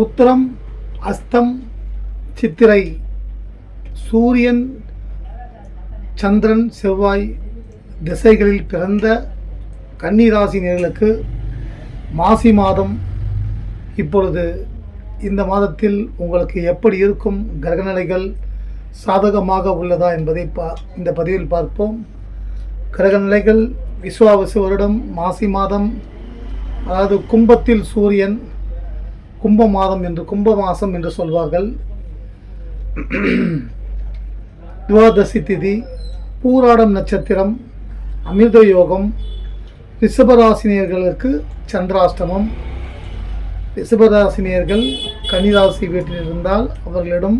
உத்திரம் அஸ்தம் சித்திரை. சூரியன் சந்திரன் செவ்வாய் திசைகளில் பிறந்த கன்னிராசினியர்களுக்கு மாசி மாதம். இப்பொழுது இந்த மாதத்தில் உங்களுக்கு எப்படி இருக்கும் கிரகநிலைகள் சாதகமாக உள்ளதா என்பதை பா இந்த பதிவில் பார்ப்போம். கிரகநிலைகள் விஸ்வாவசு வருடம் மாசி மாதம். அதாவது கும்பத்தில் சூரியன் கும்ப மாதம் என்று கும்ப மாதம் என்று சொல்வார்கள். துவாதசி திதி பூராடம் நட்சத்திரம் அமிர்த யோகம் ரிஷபராசினியர்களுக்கு சந்திராஷ்டமம். ரிஷபராசினியர்கள் கன்னிராசி வீட்டில் இருந்தால் அவர்களிடம்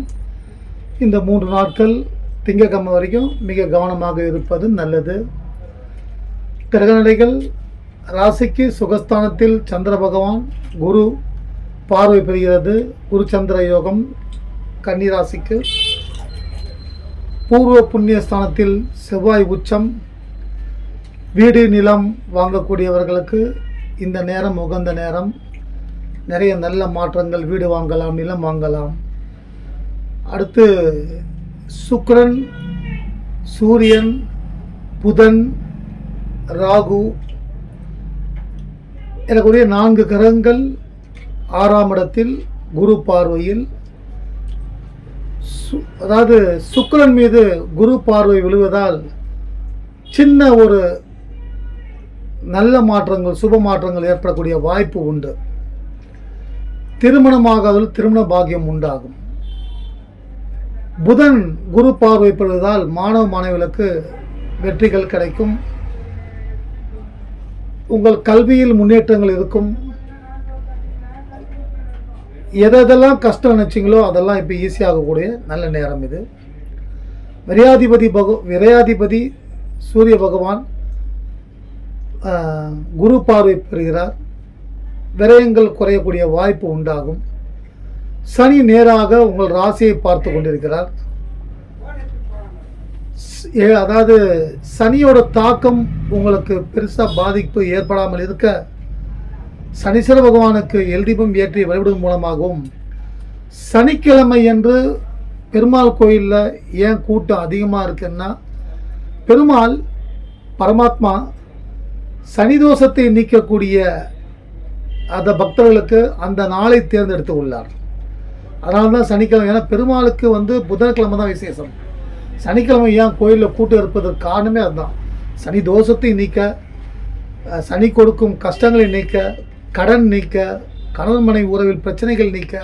இந்த மூன்று நாட்கள் திங்கக்கிழமை வரைக்கும் மிக கவனமாக இருப்பது நல்லது. கிரகநிலைகள் ராசிக்கு சுகஸ்தானத்தில் சந்திர பகவான் குரு பார்வை பெறுகிறது குருச்சந்திர யோகம் கன்னிராசிக்கு. பூர்வ புண்ணியஸ்தானத்தில் செவ்வாய் உச்சம். வீடு நிலம் வாங்கக்கூடியவர்களுக்கு இந்த நேரம் உகந்த நேரம். நிறைய நல்ல மாற்றங்கள் வீடு வாங்கலாம் நிலம் வாங்கலாம். அடுத்து சுக்ரன் சூரியன் புதன் ராகு. எனக்குரிய நான்கு கிரகங்கள் ஆறாம் இடத்தில் குரு பார்வையில் அதாவது சுக்கரன் மீது குரு பார்வை விழுவதால் சின்ன ஒரு நல்ல மாற்றங்கள் சுப மாற்றங்கள் ஏற்படக்கூடிய வாய்ப்பு உண்டு. திருமணமாகாதல் திருமண பாக்கியம் உண்டாகும். புதன் குரு பார்வை பெறுவதால் மாணவ மாணவிகளுக்கு வெற்றிகள் கிடைக்கும். உங்கள் கல்வியில் முன்னேற்றங்கள் இருக்கும். எதெல்லாம் கஷ்டம் நினச்சிங்களோ அதெல்லாம் இப்போ ஈஸியாகக்கூடிய நல்ல நேரம் இது. விரையாதிபதி பக விரையாதிபதி சூரிய பகவான் குரு பார்வை பெறுகிறார். விரயங்கள் குறையக்கூடிய வாய்ப்பு உண்டாகும். சனி நேராக உங்கள் ராசியை பார்த்து கொண்டிருக்கிறார். ஏ- அதாவது சனியோட தாக்கம் உங்களுக்கு பெருசாக பாதிப்பு ஏற்படாமல் இருக்க சனீஸ்வர பகவானுக்கு எல்தீபம் ஏற்றி வழிபடுவதன் மூலமாகவும் சனிக்கிழமை என்று பெருமாள் கோயிலில் ஏன் கூட்டம் அதிகமாக இருக்குன்னா பெருமாள் பரமாத்மா சனி தோஷத்தை நீக்கக்கூடிய அந்த பக்தர்களுக்கு அந்த நாளை தேர்ந்தெடுத்து உள்ளார். அதனால தான் சனிக்கிழமை ஏன்னா பெருமாளுக்கு வந்து புதன்கிழமை தான் விசேஷம். சனிக்கிழமை ஏன் கோயிலில் கூட்டம் இருப்பதற்கு காரணமே அதுதான். சனி தோஷத்தை நீக்க சனி கொடுக்கும் கஷ்டங்களை நீக்க கடன் நீக்க கணவன் மனைவி உறவில் பிரச்சனைகள் நீக்க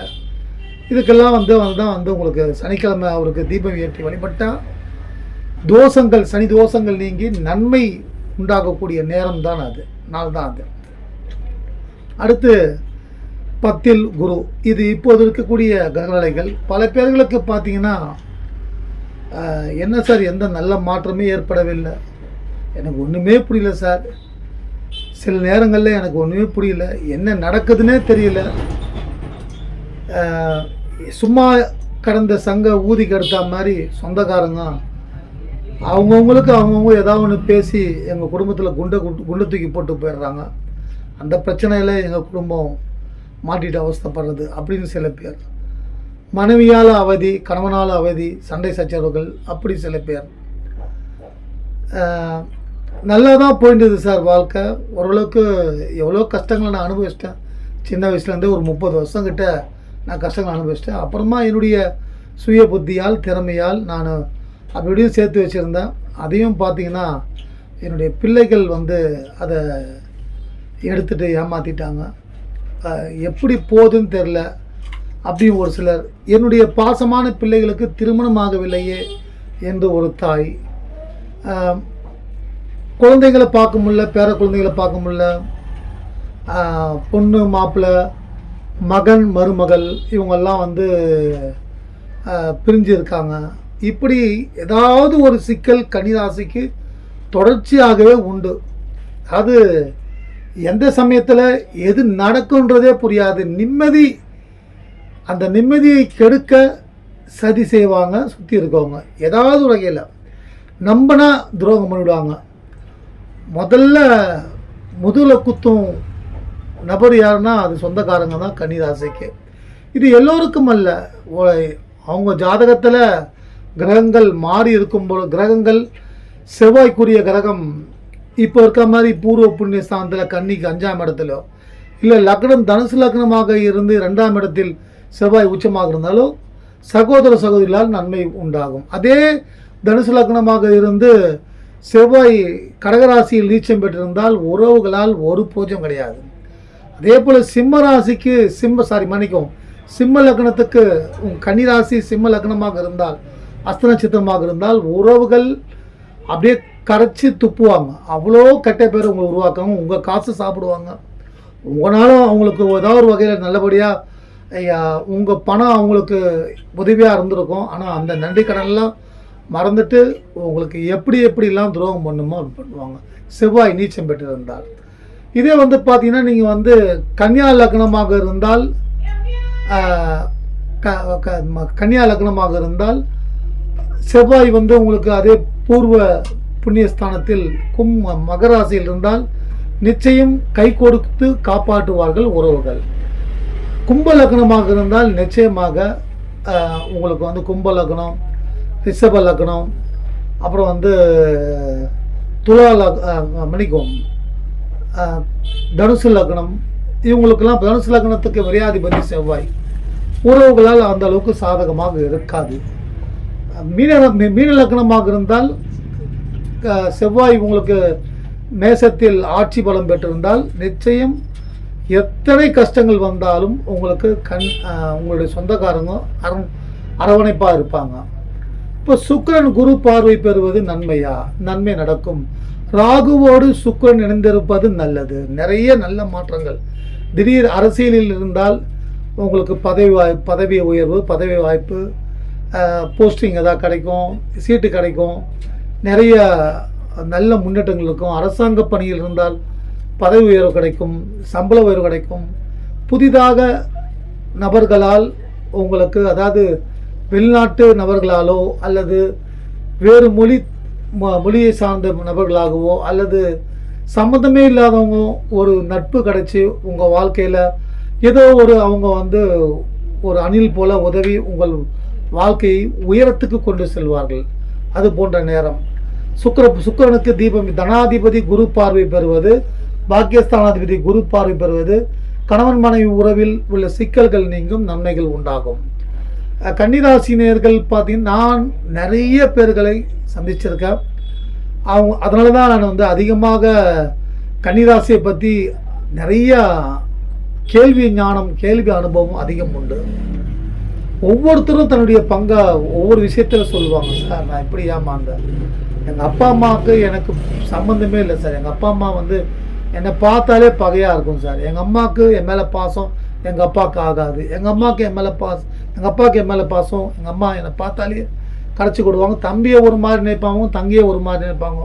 இதுக்கெல்லாம் வந்து தான் வந்து உங்களுக்கு சனிக்கிழமை அவருக்கு தீபம் ஏற்றி வழிபட்டால் தோஷங்கள் சனி தோஷங்கள் நீங்கி நன்மை உண்டாகக்கூடிய நேரம் தான் அது நாள் தான் அது. அடுத்து பத்தில் குரு. இது இப்போது இருக்கக்கூடிய கிரகநிலைகள். பல பேர்களுக்கு பார்த்தீங்கன்னா என்ன சார் எந்த நல்ல மாற்றமே ஏற்படவில்லை. எனக்கு ஒன்றுமே புரியல சார். சில நேரங்களில் எனக்கு ஒன்றுமே புரியல. என்ன நடக்குதுன்னே தெரியல. சும்மா கடந்த சங்க ஊதி கெடுத்த மாதிரி சொந்தக்காரங்க அவங்கவுங்களுக்கு அவங்கவுங்க ஏதாவது ஒன்று பேசி எங்கள் குடும்பத்தில் குண்டை குண்டு குண்டை தூக்கி போட்டு போயிடுறாங்க. அந்த பிரச்சனையில் எங்கள் குடும்பம் மாட்டிட்டு அவஸ்தைப்படுறது அப்படின்னு சில பேர். மனைவியால் அவதி கணவனால் அவதி சண்டை சச்சரவுகள் அப்படி சில பேர். நல்லா தான் போயிட்டுது சார் வாழ்க்கை. ஓரளவுக்கு எவ்வளோ கஷ்டங்களை நான் அனுபவிச்சிட்டேன். சின்ன வயசுலேருந்தே ஒரு முப்பது வருஷம் கிட்ட நான் கஷ்டங்களை அனுபவிச்சிட்டேன். அப்புறமா என்னுடைய சுய புத்தியால் திறமையால் நான் அப்படியும் சேர்த்து வச்சுருந்தேன். அதையும் பார்த்தீங்கன்னா என்னுடைய பிள்ளைகள் வந்து அதை எடுத்துகிட்டு ஏமாற்றிட்டாங்க எப்படி போகுதுன்னு தெரில அப்படின்னு ஒரு சிலர் என்னுடைய பாசமான பிள்ளைகளுக்கு திருமணம் ஆகவில்லையே என்று ஒரு தாய் குழந்தைங்களை பார்க்க முடியல பேர குழந்தைங்களை பார்க்க முடியல பொண்ணு மாப்பிள்ளை மகன் மருமகள் இவங்கெல்லாம் வந்து ஆஹ், பிரிஞ்சு இருக்காங்க இப்படி ஏதாவது ஒரு சிக்கல் கன்னிராசிக்கு தொடர்ச்சியாகவே உண்டு. அது எந்த சமயத்தில் எது நடக்குன்றதே புரியாது. நிம்மதி அந்த நிம்மதியை கெடுக்க சதி செய்வாங்க சுற்றி இருக்கவங்க. ஏதாவது வகையில். நம்பினா துரோகம் பண்ணிவிடுவாங்க முதல்ல முதுகில் குத்தும் நபர் யாருன்னா அது சொந்தக்காரங்க தான் கன்னிராசிக்கு. இது எல்லோருக்கும் அல்ல. அவங்க ஜாதகத்தில் கிரகங்கள் மாறி இருக்கும்போது கிரகங்கள் செவ்வாய்க்குரிய கிரகம். இப்போ இருக்க மாதிரி பூர்வ புண்ணிய ஸ்தானத்தில் கன்னிக்கு அஞ்சாம் இடத்துல. இல்லை லக்னம் தனுசு லக்னமாக இருந்து ரெண்டாம் இடத்தில் செவ்வாய் உச்சமாக இருந்தாலும் சகோதர சகோதரிகளால் நன்மை உண்டாகும். அதே தனுசு லக்னமாக இருந்து செவ்வாய் கடகராசியில் நீச்சம் பெற்றிருந்தால் உறவுகளால் ஒரு பூஜ்யம் கிடையாது. அதே போல் சிம்ம ராசிக்கு சிம்ம சாரி மன்னிக்கும் சிம்ம லக்னத்துக்கு உங்கள் கன்னிராசி சிம்ம லக்னமாக இருந்தால் அஸ்த நட்சத்திரமாக இருந்தால் உறவுகள் அப்படியே கரைச்சி துப்புவாங்க. அவ்வளோ கெட்ட பேர் உங்களை உருவாக்குவாங்க. உங்கள் காசு சாப்பிடுவாங்க. உங்களாலும் அவங்களுக்கு ஏதாவது ஒரு வகையில் நல்லபடியாக உங்கள் பணம் அவங்களுக்கு உதவியாக இருந்திருக்கும். ஆனால் அந்த நன்றி கடன்லாம் மறந்துட்டு உங்களுக்கு எப்படி எப்படிலாம் துரோகம் பண்ணுமோ அப்படி பண்ணுவாங்க. செவ்வாய் நீச்சம் பெற்றிருந்தார். இதே வந்து பார்த்தீங்கன்னா நீங்கள் வந்து கன்னியா லக்னமாக இருந்தால் க- க- ம- கன்னியா லக்னமாக இருந்தால் செவ்வாய் வந்து உங்களுக்கு அதே பூர்வ புண்ணியஸ்தானத்தில் கும் மகராசியில் இருந்தால் நிச்சயம் கை கொடுத்து காப்பாற்றுவார்கள் உறவுகள். கும்ப லக்னமாக இருந்தால் நிச்சயமாக உங்களுக்கு வந்து கும்ப லக்னம் ரிஷப லக்னம் அப்புறம் வந்து துலா லக் ஆஹ், தனுசு லக்னம். இவங்களுக்கெல்லாம் தனுசு லக்னத்துக்கு விரையாதிபதி செவ்வாய். உறவுகளால் அந்த அளவுக்கு சாதகமாக இருக்காது. மீன மீன லக்னமாக இருந்தால் செவ்வாய் உங்களுக்கு மேசத்தில் ஆட்சி பலம் பெற்றிருந்தால் நிச்சயம் எத்தனை கஷ்டங்கள் வந்தாலும் உங்களுக்கு கண் உங்களுடைய சொந்தக்காரங்க அரண் அரவணைப்பாக இருப்பாங்க. இப்போ சுக்கரன் குரு பார்வை பெறுவது நன்மையா? நன்மை நடக்கும். ராகுவோடு சுக்கிரன் இணைந்திருப்பது நல்லது. நிறைய நல்ல மாற்றங்கள். திடீர் அரசியலில் இருந்தால் உங்களுக்கு பதவி வாய் பதவி உயர்வு பதவி வாய்ப்பு போஸ்டிங் எதாவது கிடைக்கும் சீட்டு கிடைக்கும். நிறைய நல்ல முன்னேற்றங்கள் இருக்கும். அரசாங்க பணியில் இருந்தால் பதவி உயர்வு கிடைக்கும் சம்பள உயர்வு கிடைக்கும். புதிதாக நபர்களால் உங்களுக்கு அதாவது வெளிநாட்டு நபர்களாலோ அல்லது வேறு மொழி மொழியை சார்ந்த நபர்களாகவோ அல்லது சம்மந்தமே இல்லாதவங்க ஒரு நட்பு கிடச்சி உங்கள் வாழ்க்கையில் ஏதோ ஒரு அவங்க வந்து ஒரு அணில் போல உதவி உங்கள் வாழ்க்கையை உயரத்துக்கு கொண்டு செல்வார்கள். அது போன்ற நேரம். சுக்கர சுக்கிரனுக்கு தீபம் தனாதிபதி குரு பார்வை பெறுவது பாக்கியஸ்தானாதிபதி குரு பார்வை பெறுவது கணவன் மனைவி உறவில் உள்ள சிக்கல்கள் நீங்கும் நன்மைகள் உண்டாகும். கன்னிராசினியர்கள் பார்த்தீங்கன்னா நான் நிறைய பேர்களை சந்திச்சிருக்கேன். அவங்க அதனால தான் நான் வந்து அதிகமாக கன்னிராசியை பற்றி நிறைய கேள்வி ஞானம் கேள்வி அனுபவம் அதிகம் உண்டு. ஒவ்வொருத்தரும் தன்னுடைய பங்கை ஒவ்வொரு விஷயத்தில் சொல்லுவாங்க சார் நான் இப்படி ஏமாந்தேன் எங்கள் அப்பா அம்மாவுக்கு எனக்கு சம்மந்தமே இல்லை சார். எங்கள் அப்பா அம்மா வந்து என்னை பார்த்தாலே பகையாக இருக்கும் சார். எங்கள் அம்மாவுக்கு என் மேலே பாசம் எங்கள் அப்பாவுக்கு ஆகாது. எங்கள் அம்மாவுக்கு என் மேலே பாஸ் எங்கள் அப்பாவுக்கு என் மேலே பாசம். எங்கள் அம்மா என்னை பார்த்தாலே கடைச்சி கொடுவாங்க. தம்பியை ஒரு மாதிரி நினைப்பாங்க. தங்கியை ஒரு மாதிரி நினைப்பாங்க.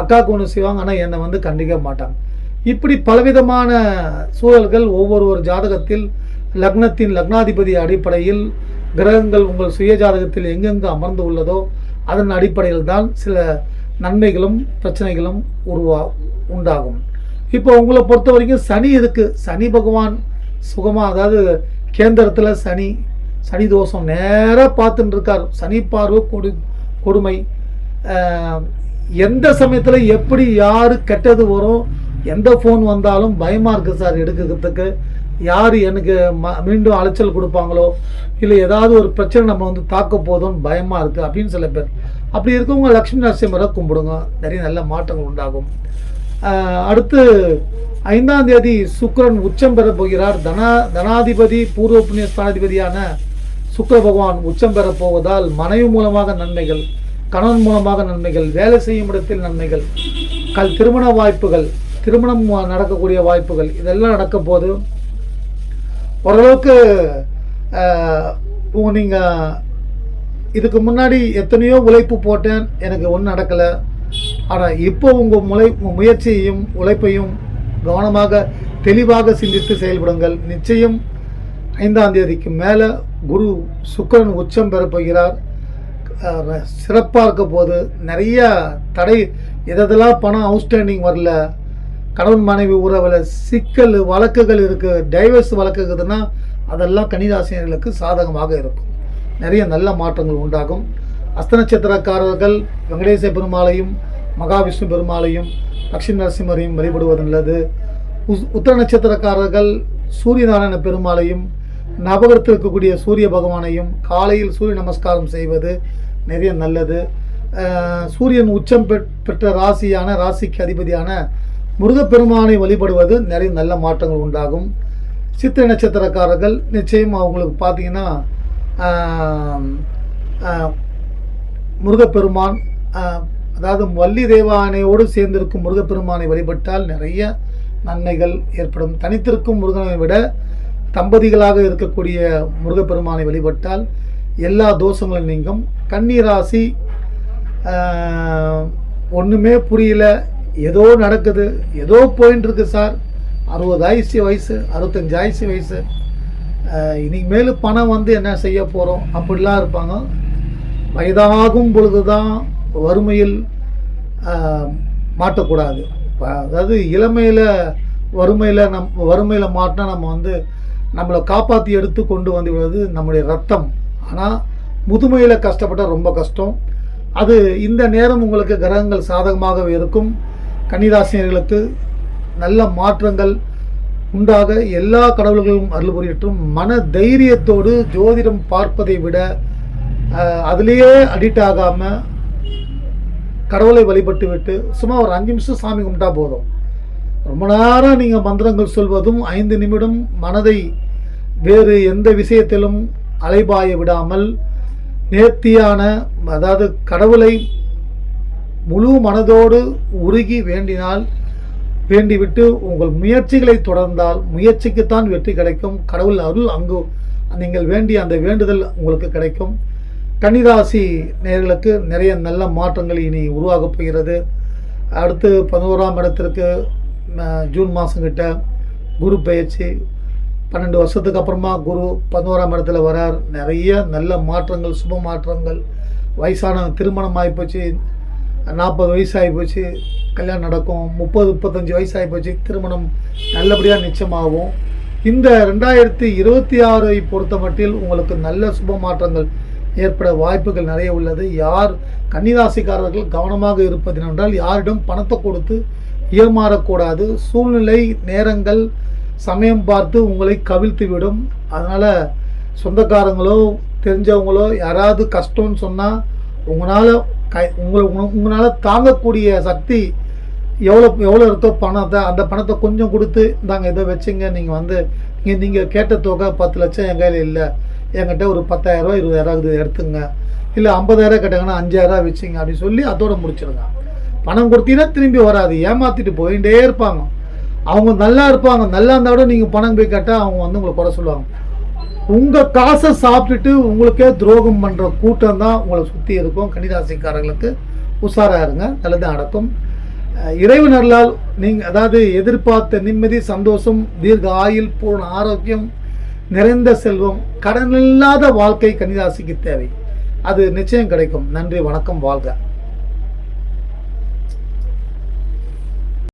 அக்காவுக்கு ஒன்று செய்வாங்க. ஆனால் என்னை வந்து கண்டிக்க மாட்டாங்க. இப்படி பலவிதமான சூழல்கள் ஒவ்வொரு ஒரு ஜாதகத்தில் லக்னத்தின் லக்னாதிபதி அடிப்படையில் கிரகங்கள் உங்கள் சுய ஜாதகத்தில் எங்கெங்கு அமர்ந்து உள்ளதோ அதன் அடிப்படையில் தான் சில நன்மைகளும் பிரச்சனைகளும் உருவா உண்டாகும். இப்போ உங்களை பொறுத்த வரைக்கும் சனி இருக்குது சனி பகவான் சுகமாக அதாவது கேந்திரத்தில் சனி சனி தோஷம் நேராக பார்த்துட்டு இருக்கார் சனி பார்வை கொடு கொடுமை. எந்த சமயத்தில் எப்படி யார் கெட்டது வரும் எந்த ஃபோன் வந்தாலும் பயமாக இருக்குது சார் எடுக்கிறதுக்கு. யார் எனக்கு ம மீண்டும் அலைச்சல் கொடுப்பாங்களோ இல்லை ஏதாவது ஒரு பிரச்சனை நம்ம வந்து தாக்க போதும்னு பயமாக இருக்குது அப்படின்னு சில பேர். அப்படி இருக்கவங்க லக்ஷ்மி நரசிம்மரை கும்பிடுங்க. நிறைய நல்ல மாற்றங்கள் உண்டாகும். அடுத்து ஐந்தாம் தேதி சுக்கரன் உச்சம் பெற போகிறார். தனா தனாதிபதி பூர்வ புண்ணிய ஸ்தானாதிபதியான சுக்கர பகவான் உச்சம் பெற போவதால் மனைவி மூலமாக நன்மைகள் கணவன் மூலமாக நன்மைகள் வேலை செய்யும் இடத்தில் நன்மைகள் கல் திருமண வாய்ப்புகள் திருமணம் நடக்கக்கூடிய வாய்ப்புகள் இதெல்லாம் நடக்க போது ஓரளவுக்கு நீங்கள் இதுக்கு முன்னாடி எத்தனையோ உழைப்பு போட்டேன். எனக்கு ஒன்றும் நடக்கலை. ஆனால் இப்போ உங்கள் முளை முயற்சியையும் உழைப்பையும் கவனமாக தெளிவாக சிந்தித்து செயல்படுங்கள். நிச்சயம் ஐந்தாம் தேதிக்கு மேலே குரு சுக்கரன் உச்சம் பெறப்போகிறார் சிறப்பாக இருக்க போது நிறைய தடை எதெல்லாம் பணம் அவுட்ஸ்டாண்டிங் வரல கணவன் மனைவி உறவில் சிக்கல் வழக்குகள் இருக்குது டைவர்ஸ் வழக்கு இருக்குதுன்னா அதெல்லாம் கன்னிராசினியர்களுக்கு சாதகமாக இருக்கும். நிறைய நல்ல மாற்றங்கள் உண்டாகும். அஸ்த நட்சத்திரக்காரர்கள் வெங்கடேச பெருமாளையும் மகாவிஷ்ணு பெருமாளையும் லட்சுமி நரசிம்மரையும் வழிபடுவது நல்லது. உஸ்- உத்தர நட்சத்திரக்காரர்கள் சூரியநாராயண பெருமாளையும் நவகிரத்தில் இருக்கக்கூடிய சூரிய பகவானையும் காலையில் சூரிய நமஸ்காரம் செய்வது நிறைய நல்லது. சூரியன் உச்சம் பெற்- பெற்ற ராசியான ராசிக்கு அதிபதியான முருகப்பெருமானை வழிபடுவது நிறைய நல்ல மாற்றங்கள் உண்டாகும். சித்திரை நட்சத்திரக்காரர்கள் நிச்சயம் அவங்களுக்கு பார்த்தீங்கன்னா முருகப்பெருமான் அதாவது வள்ளி தேவானையோடு சேர்ந்திருக்கும் முருகப்பெருமானை வழிபட்டால் நிறைய நன்மைகள் ஏற்படும். தனித்திருக்கும் முருகனை விட தம்பதிகளாக இருக்கக்கூடிய முருகப்பெருமானை வழிபட்டால் எல்லா தோஷங்களும் நீங்கும். கன்னிராசி ஒன்றுமே புரியல. ஏதோ நடக்குது. ஏதோ போயின்னு இருக்கு சார். அறுபது ஆயிடுச்சு வயசு அறுபத்தஞ்சு ஆயிடுச்சு வயசு. இனிமேல் பணம் வந்து என்ன செய்ய போகிறோம் அப்படிலாம் இருப்பாங்க. வயதாகும் பொழுது தான் வறுமையில் மாட்டக்கூடாது. அதாவது இளமையில் வறுமையில் நம் வறுமையில் மாட்டினா நம்ம வந்து நம்மளை காப்பாற்றி எடுத்து கொண்டு வந்து விடுவது நம்முடைய ரத்தம். ஆனால் முதுமையில் கஷ்டப்பட்டால் ரொம்ப கஷ்டம். அது இந்த நேரம் உங்களுக்கு கிரகங்கள் சாதகமாக இருக்கும். கன்னிராசினியர்களுக்கு நல்ல மாற்றங்கள் உண்டாக எல்லா கடவுள்களும் அருள் புரியட்டும். மன தைரியத்தோடு ஜோதிடம் பார்ப்பதை விட அதிலேயே அடிக்ட் ஆகாமல் கடவுளை வழிபட்டு விட்டு சும்மா ஒரு அஞ்சு நிமிஷம் சாமி கும்பிட்டா போதும். ரொம்ப நேரம் நீங்கள் மந்திரங்கள் சொல்வதும் ஐந்து நிமிடம் மனதை வேறு எந்த விஷயத்திலும் அலைபாய விடாமல் நேர்த்தியான அதாவது கடவுளை முழு மனதோடு உருகி வேண்டினால் வேண்டிவிட்டு உங்கள் முயற்சிகளை தொடர்ந்தால் முயற்சிக்குத்தான் வெற்றி கிடைக்கும். கடவுள் அருள் அங்கு நீங்கள் வேண்டிய அந்த வேண்டுதல் உங்களுக்கு கிடைக்கும். கன்னிராசி நேர்களுக்கு நிறைய நல்ல மாற்றங்கள் இனி உருவாகப் போகிறது. அடுத்து பதினோராம் இடத்திற்கு ஜூன் மாதங்கிட்ட குரு பயிற்சி. பன்னெண்டு வருஷத்துக்கு அப்புறமா குரு பதினோராம் இடத்துல வரார். நிறைய நல்ல மாற்றங்கள் சுப மாற்றங்கள். வயசான திருமணம் ஆகிப்போச்சு. நாற்பது வயசு ஆகிப்போச்சு. கல்யாணம் நடக்கும். முப்பது முப்பத்தஞ்சு வயசு ஆகிப்போச்சு. திருமணம் நல்லபடியாக நிச்சயமாகும். இந்த ரெண்டாயிரத்தி இருபத்தி ஆறை பொறுத்த மட்டில் உங்களுக்கு நல்ல சுப மாற்றங்கள் ஏற்பட வாய்ப்புகள் நிறைய உள்ளது. யார் கன்னிராசிக்காரர்கள் கவனமாக இருப்பது என்றால் யாரிடம் பணத்தை கொடுத்து ஏமாறக்கூடாது. சூழ்நிலை நேரங்கள் சமயம் பார்த்து உங்களை கவிழ்த்து விடும் அதனால் சொந்தக்காரங்களோ தெரிஞ்சவங்களோ யாராவது கஷ்டம்னு சொன்னால் உங்களால் கை உங்களை உங்களால் தாங்கக்கூடிய சக்தி எவ்வளோ எவ்வளோ இருக்கோ பணத்தை அந்த பணத்தை கொஞ்சம் கொடுத்து இந்தாங்க இதை வச்சுங்க நீங்கள் வந்து நீங்கள் நீங்கள் கேட்ட தொகை பத்து லட்சம் என் கையில் இல்லை. என்கிட்ட ஒரு பத்தாயிரரூவா இருபதாயிரம் இது எடுத்துங்க. இல்லை ஐம்பதாயிரம் கேட்டாங்கன்னா அஞ்சாயிரரூவா வச்சுங்க அப்படின்னு சொல்லி அதோட முடிச்சிருங்க பணம் கொடுத்தீங்கன்னா திரும்பி வராது. ஏமாற்றிட்டு போயிட்டே இருப்பாங்க. அவங்க நல்லா இருப்பாங்க. நல்லா இருந்தால் கூட நீங்கள் பணம் போய் கேட்டால் அவங்க வந்து உங்களை குறை சொல்லுவாங்க. உங்கள் காசை சாப்பிட்டுட்டு உங்களுக்கே துரோகம் பண்ணுற கூட்டம் தான் உங்களை சுற்றி இருக்கும். கன்னிராசிக்காரர்களுக்கு உஷாராக இருங்க. நல்லது நடக்கும். அஹ் நீங்கள் அதாவது எதிர்பார்த்த நிம்மதி சந்தோஷம் தீர்க்க ஆயுள் பூர்ண ஆரோக்கியம் நிறைந்த செல்வம் கடனில்லாத வாழ்க்கை கன்னிராசிக்கு தேவை. அது நிச்சயம் கிடைக்கும். நன்றி வணக்கம் வாழ்க.